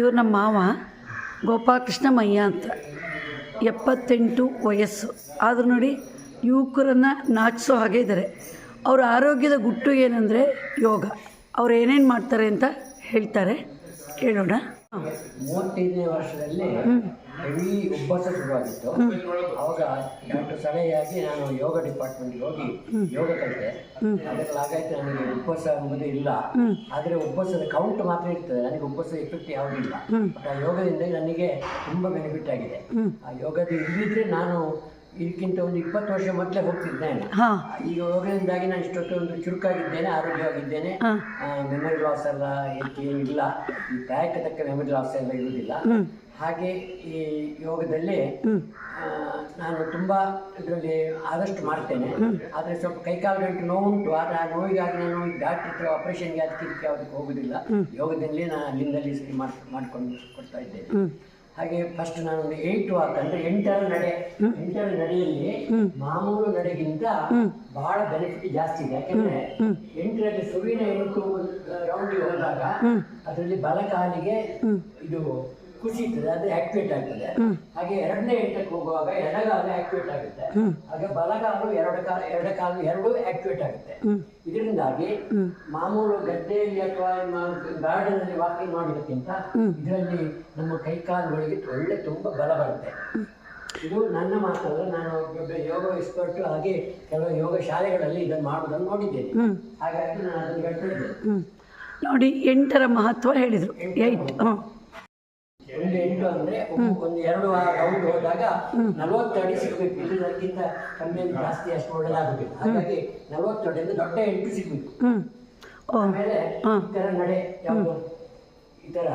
ಇವ್ರು ನಮ್ಮ ಮಾವ ಗೋಪಾಲಕೃಷ್ಣ ಮಯ್ಯ ಅಂತ. ಎಪ್ಪತ್ತೆಂಟು ವಯಸ್ಸು. ಆದರೂ ನೋಡಿ ಯುವಕರನ್ನು ನಾಚಿಸೋ ಹಾಗೆ ಇದ್ದಾರೆ ಅವರ ಆರೋಗ್ಯದ ಗುಟ್ಟು ಏನಂದರೆ ಯೋಗ. ಅವ್ರು ಏನೇನು ಮಾಡ್ತಾರೆ ಅಂತ ಹೇಳ್ತಾರೆ. ಕೇಳೋಣ. ಮೂವತ್ತೈದನೇ ವರ್ಷದಲ್ಲಿ ಹೆವಿ ಉಬ್ಬಸ ಶುರುವಾಗಿತ್ತು. ಅವಾಗ ಡಾಕ್ಟರ್ ಸಲಹೆಯಾಗಿ ನಾನು ಯೋಗ ಡಿಪಾರ್ಟ್ಮೆಂಟ್ಗೆ ಹೋಗಿ ಯೋಗ ಕಲಿತೆ. ಅದಕ್ಕೆ ಹಾಗಾಯ್ತು ನನಗೆ ಉಪವಾಸ ಅನ್ನೋದು ಇಲ್ಲ. ಆದರೆ ಉಬ್ಬಸದ ಕೌಂಟ್ ಮಾತ್ರ ಇರ್ತದೆ. ನನಗೆ ಉಬ್ಬಸ ಎಫೆಕ್ಟ್ ಯಾವುದಿಲ್ಲ ಬಟ್ ಆ ಯೋಗದಿಂದ ನನಗೆ ತುಂಬ ಬೆನಿಫಿಟ್ ಆಗಿದೆ. ಆ ಯೋಗದ ಇಲ್ಲಿದ್ರೆ ನಾನು ಇದಕ್ಕಿಂತ ಒಂದು ಇಪ್ಪತ್ತು ವರ್ಷ ಮೊದಲೇ ಹೋಗ್ತಿದ್ದೇನೆ. ಹಾಂ. ಈಗ ಯೋಗದಿಂದಾಗಿ ನಾನು ಇಷ್ಟೊತ್ತು ಒಂದು ಚುರುಕಾಗಿದ್ದೇನೆ ಆರೋಗ್ಯವಾಗಿದ್ದೇನೆ. ಮೆಮೊರಿ ಲಾಸ್ ಎಲ್ಲ ಇಲ್ಲ ಏನಿಲ್ಲ. ಈ ಪ್ರಾಯಕ್ಕೆ ತಕ್ಕ ಮೆಮರಿ ಲಾಸ್ ಎಲ್ಲ ಇರುವುದಿಲ್ಲ. ಹಾಗೆ ಈ ಯೋಗದಲ್ಲಿ ನಾನು ತುಂಬಾ ಇದರಲ್ಲಿ ಆದಷ್ಟು ಮಾಡ್ತೇನೆ. ಆದರೆ ಸ್ವಲ್ಪ ಕೈಕಾಲು ಗಂಟು ನೋವುಂಟು. ಆದರೆ ಆ ನೋವಿಗಾಗಿ ನಾನು ಡಾಕ್ಟರ್ ಹತ್ರ ಆಪರೇಷನ್ಗೆ ಅದಕ್ಕೆ ಯಾವುದಕ್ಕೆ ಹೋಗುದಿಲ್ಲ. ಯೋಗದಲ್ಲಿ ನಾನು ಅಲ್ಲಿಂದಲ್ಲಿ ಸರಿ ಮಾಡಿ ಮಾಡ್ಕೊಂಡು ಕೊಡ್ತಾ ಇದ್ದೇನೆ. ಹಾಗೆ ಫಸ್ಟ್ ನಾನು ಒಂದು ಏಟ್ ವಾಕ್ ಅಂದ್ರೆ ಎಂಟರ ನಡೆ ಎಂಟರ ನಡೆಯಲ್ಲಿ ಮಾಮೂಲು ನಡೆಗಿಂತ ಬಹಳ ಬೆನಿಫಿಟ್ ಜಾಸ್ತಿ ಇದೆ. ಯಾಕಂದ್ರೆ ಎಂಟರಲ್ಲಿ ಸುವಿನ ಎಂಟು ರೌಂಡಿಗೆ ಹೋದಾಗ ಅದರಲ್ಲಿ ಬಲಕಾಲಿಗೆ ಇದು ಕುಸಿತದೆ ಅದು ಆಕ್ಟಿವೇಟ್ ಆಗ್ತದೆ. ಹಾಗೆ ಎರಡನೇ ಎಂಟಕ್ಕೆ ಹೋಗುವಾಗ ಎಡಗಾಲು ಆಕ್ಟಿವೇಟ್ ಆಗುತ್ತೆ. ಹಾಗೆ ಬಲಗಾಲು ಎರಡು ಕಾಲ ಎರಡು ಕಾಲು ಎರಡೂ ಆಕ್ಟಿವೇಟ್ ಆಗುತ್ತೆ. ಇದರಿಂದಾಗಿ ಮಾಮೂಲು ಗದ್ದೆಯಲ್ಲಿ ಅಥವಾ ಗಾರ್ಡನ್ ಅಲ್ಲಿ ವಾಕಿಂಗ್ ಮಾಡೋದಕ್ಕಿಂತ ಇದರಲ್ಲಿ ನಮ್ಮ ಕೈ ಕಾಲುಗಳಿಗೆ ಒಳ್ಳೆ ತುಂಬಾ ಬಲ ಬರುತ್ತೆ. ಇದು ನನ್ನ ಮಾತಲ್ಲ ನಾನು ಒಬ್ಬ ಯೋಗ ಎಕ್ಸ್ಪರ್ಟ್ ಹಾಗೆ ಕೆಲವು ಯೋಗ ಶಾಲೆಗಳಲ್ಲಿ ಇದನ್ನು ಮಾಡುವುದನ್ನು ನೋಡಿದ್ದೇನೆ. ಹಾಗಾಗಿ ನಾನು ಅದನ್ನು ಹೇಳ್ತಾ ನೋಡಿ ಎಂಟರ ಮಹತ್ವ ಹೇಳಿದರು. ಒಂದು ಎಂಟು ಅಂದ್ರೆ ಒಂದು- ಎರಡು ರೌಂಡ್ ಹೋದಾಗ ನಲವತ್ತು ಅಡಿ ಸಿಗ್ಬೇಕು. ಇದಕ್ಕಿಂತ ಕಮ್ಮಿ ಜಾಸ್ತಿ ಅಷ್ಟು ಒಳ್ಳೆದಾಗುದಿಲ್ಲ ಹಾಗಾಗಿ ನಲವತ್ತು ಅಡಿಯಿಂದ ದೊಡ್ಡ ಎಂಟು ಸಿಗ್ಬೇಕು. ಆಮೇಲೆ ಈ ತರ ನಡೆ ಯಾವುದು? ಈ ತರ.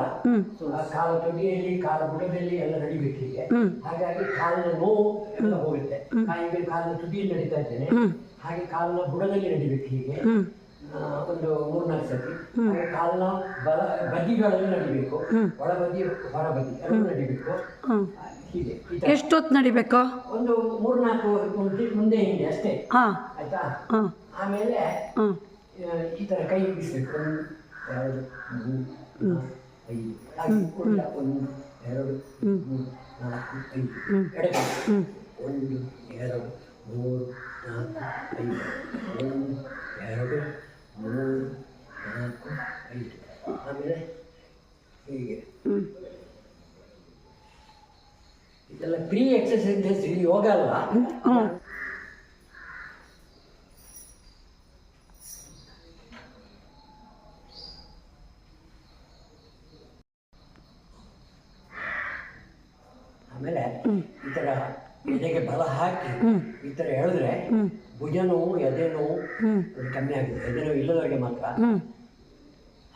ಕಾಲ ತೊಡಿಯಲ್ಲಿ ಕಾಲ ಬುಡದಲ್ಲಿ ಎಲ್ಲ ನಡಿಬೇಕು ಹೀಗೆ. ಹಾಗಾಗಿ ಕಾಲಿನ ನೋವು ಎಲ್ಲ ಹೋಗುತ್ತೆ. ಈಗ ಕಾಲಿನ ತುದಿಯಲ್ಲಿ ನಡೀತಾ ಇದ್ದೇನೆ. ಹಾಗೆ ಕಾಲಿನ ಬುಡದಲ್ಲಿ ನಡಿಬೇಕು ಹೀಗೆ. ಒಂದು ಮೂರ್ನಾಲ್ಕು ಸತಿ. ಕಾಲ್ನ ಬಲ ಬದಿಗಳಲ್ಲಿ ನಡಿಬೇಕು. ಒಳ ಬದಿ ಹೊರ ಬದಿ ಎರಡು ನಡಿಬೇಕು. ಹೀಗೆ. ಎಷ್ಟೊತ್ತು ನಡಿಬೇಕು? ಒಂದು ಮೂರ್ನಾಲ್ಕು ನಾಲ್ಕು ಮುಂದೆ ಹಿಂದೆ ಅಷ್ಟೇ. ಆಯ್ತಾ? ಆಮೇಲೆ ಈ ಥರ ಕೈ ಬಿಡಿಸ್ಬೇಕು. ಒಂದು ಎರಡು ಮೂರು ನಾಲ್ಕು, ಐದು. ಒಂದು ಎರಡು ಮೂರು ನಾಲ್ಕು ಐದು. ಒಂದು ಎರಡು ಮೂರು ನಾಲ್ಕು ಐದು. ಒಂದು ಎರಡು ಮೂರು ನಾಲ್ಕು ಐದು ಆಮೇಲೆ ಹೀಗೆ ಇದೆಲ್ಲ ಪ್ರೀ ಎಕ್ಸಸೈಸಸ್ ಇದು ಯೋಗ ಅಲ್ಲ ಹ್ಞೂ ಆಮೇಲೆ ಈ ಥರ ಎದೆಗೆ ಬಲ ಹಾಕಿ ಈ ಥರ ಹೇಳಿದ್ರೆ ಭುಜ ನೋವು ಎದೆ ನೋವು ಕಮ್ಮಿ ಆಗುತ್ತೆ. ಎದೆ ನೋವು ಇಲ್ಲದವರಿಗೆ ಮಾತ್ರ.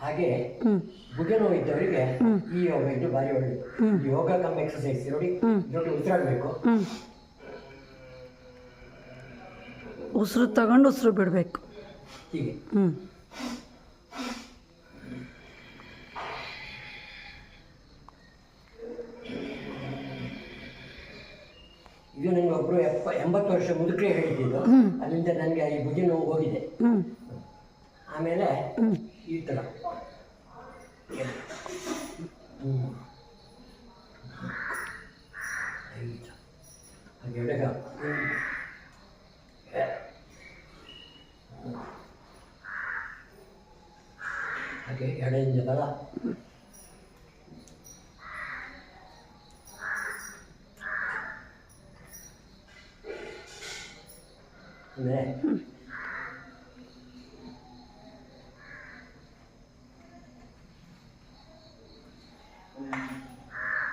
ಹಾಗೆ ಭುಜ ನೋವು ಇದ್ದವರಿಗೆ ಈ ಯೋಗ ಇದು ಭಾರಿ ಒಳ್ಳೆಯದು ಯೋಗ ಕಮ್ ಎಕ್ಸಸೈಸ್ ನೋಡಿ ಇದರಲ್ಲಿ ಉಸಿರಾಡಬೇಕು ಉಸಿರು ತಗೊಂಡು ಉಸಿರು ಬಿಡಬೇಕು. ಹೀಗೆ ಹ್ಞೂ ಇದು ನನಗೆ ಒಬ್ಬರು ಎಪ್ಪ ಎಂಬತ್ತು ವರ್ಷ ಮುದುಕರೇ ಹೇಳಿದ್ದು. ಅಲ್ಲಿಂದ ನನಗೆ ಈ ಭುಜ ನೋವು ಹೋಗಿದೆ. ಆಮೇಲೆ ಈ ಥರ ಹ್ಮ್. ಐದು. ಹಾಗೆ ಎಡಗ ಹ್ಮ್. ಹಾಗೆ ಎಡೆಯಿಂದ ಬಲ ಅಂದರೆ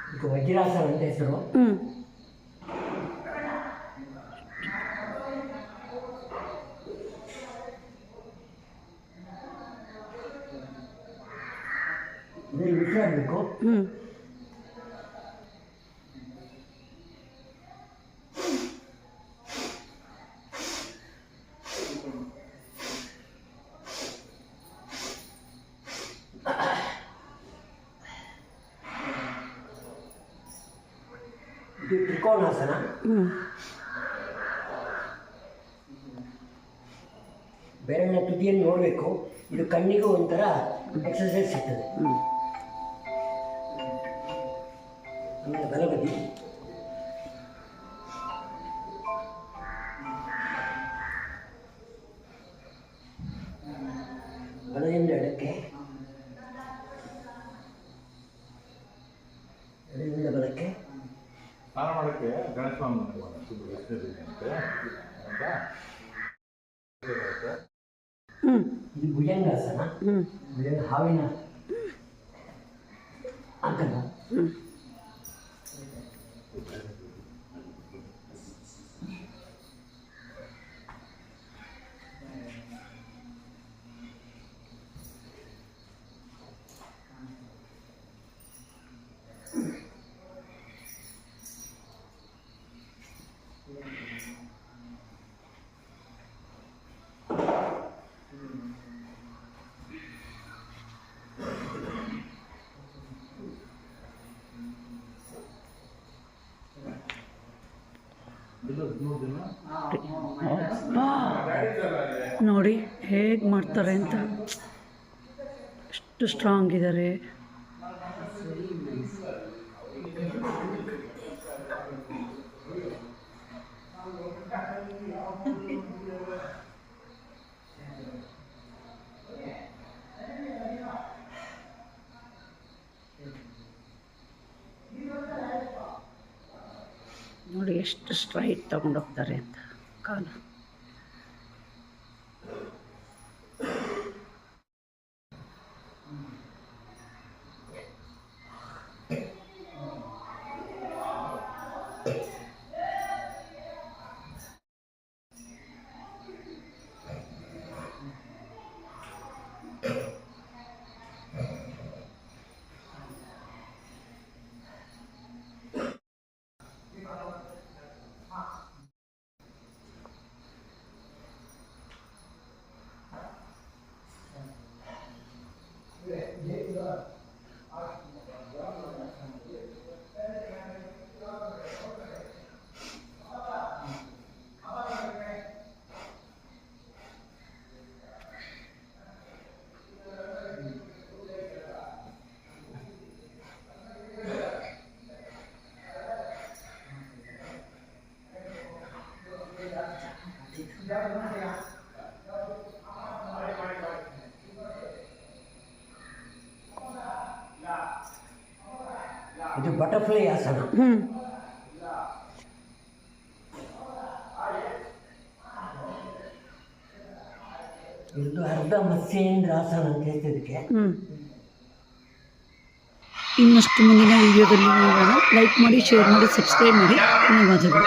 ಇದಕ್ಕೆ ವಜ್ರಾಸನ ಅಂತ ಹೆಸರು ಹ್ಞೂ ಇದರಲ್ಲಿ ಉಸಿರಾಡಬೇಕು ಹ್ಞೂ ಇದು ತ್ರಿಕೋನಾಸನ ಬೆರಳಿನ ತುದಿಯನ್ನು ನೋಡಬೇಕು ಇದು ಕಣ್ಣಿಗೂ ಒಂಥರ ಎಕ್ಸಸೈಸ್ ಸಿಗ್ತದೆ ಬಲಬದಿ ಸ್ನಾನ ಮಾಡೋಕ್ಕೆ ಗಣೇಶ ಸ್ವಾಮಿ ಸುಮ್ಮನೆ ಅಂತೆ. ಅಂತ ಇದು ಭುಜಂಗಾಸನ ಹಾವಿನ ಅಂಕಣ ನೋಡಿ ಹೇಗೆ ಮಾಡ್ತಾರೆ ಅಂತ. ಎಷ್ಟು ಸ್ಟ್ರಾಂಗ್ ಇದ್ದಾರೆ ನೋಡಿ ಎಷ್ಟು ಸ್ಟ್ರೈಟ್ ತಗೊಂಡೋಗ್ತಾರೆ ಅಂತ. ಕಾಲು. ಇದು ಬಟರ್ಫ್ಲೈ ಆಸನ ಹ್ಞೂ ಇದು ಅರ್ಧ ಮತ್ಸ್ಯೇಂದ್ರ ಆಸನ ಅಂತ ಹೇಳ್ತಿದ್ದಕ್ಕೆ ಇದಕ್ಕೆ ಹ್ಞೂ ಇನ್ನಷ್ಟು ಮುಂದಿನ ವೀಡಿಯೋದಲ್ಲಿ ನೋಡೋಣ ಲೈಕ್ ಮಾಡಿ ಶೇರ್ ಮಾಡಿ ಸಬ್ಸ್ಕ್ರೈಬ್ ಮಾಡಿ ಧನ್ಯವಾದಗಳು